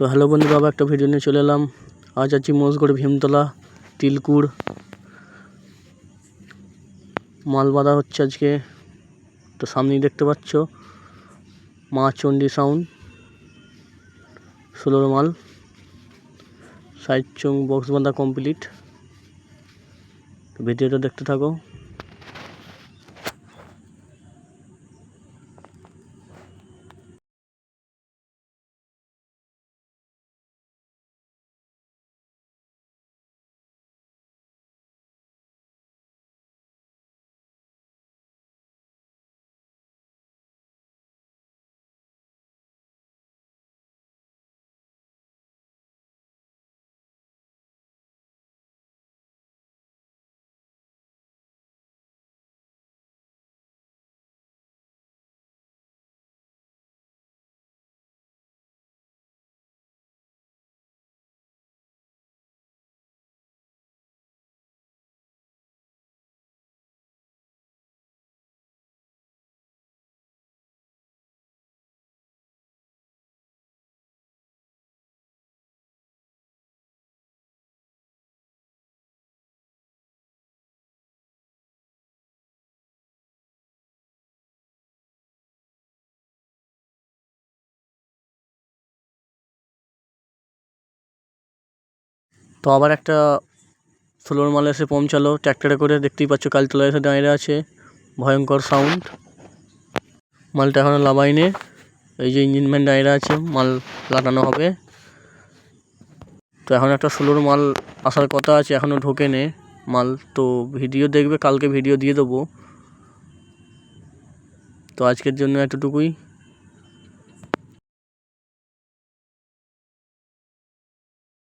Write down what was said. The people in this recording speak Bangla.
তো হ্যালো বন্ধুরা আবার একটা ভিডিও নিয়ে চলে এলাম। আজ আছি মোষগড় ভীমতলা, তিলকুড়। মাল বাঁধা হচ্ছে আজকে। তো সামনেই দেখতে পাচ্ছ, মা চণ্ডী সাউন্ড ষোলোর মাল সাইড চং বক্স বাঁধা কমপ্লিট ভিডিওটা দেখতে থাকো। তো আবার একটা সোলোর মাল এসে পৌঁছালো ট্র্যাক্টরে করে দেখতেই পাচ্ছ কালতলা এসে দাঁড়িয়ে আছে। ভয়ঙ্কর সাউন্ড মালটা এখনও লাবাইনি এই যে ইঞ্জিন ম্যান দাঁড়িয়ে আছে, মাল লাগানো হবে। তো এখন একটা সোলোর মাল আসার কথা আছে এখনও ঢোকে নে। মাল তো ভিডিও দেখবে, কালকে ভিডিও দিয়ে দেবো। তো আজকের জন্য এতটুকুই।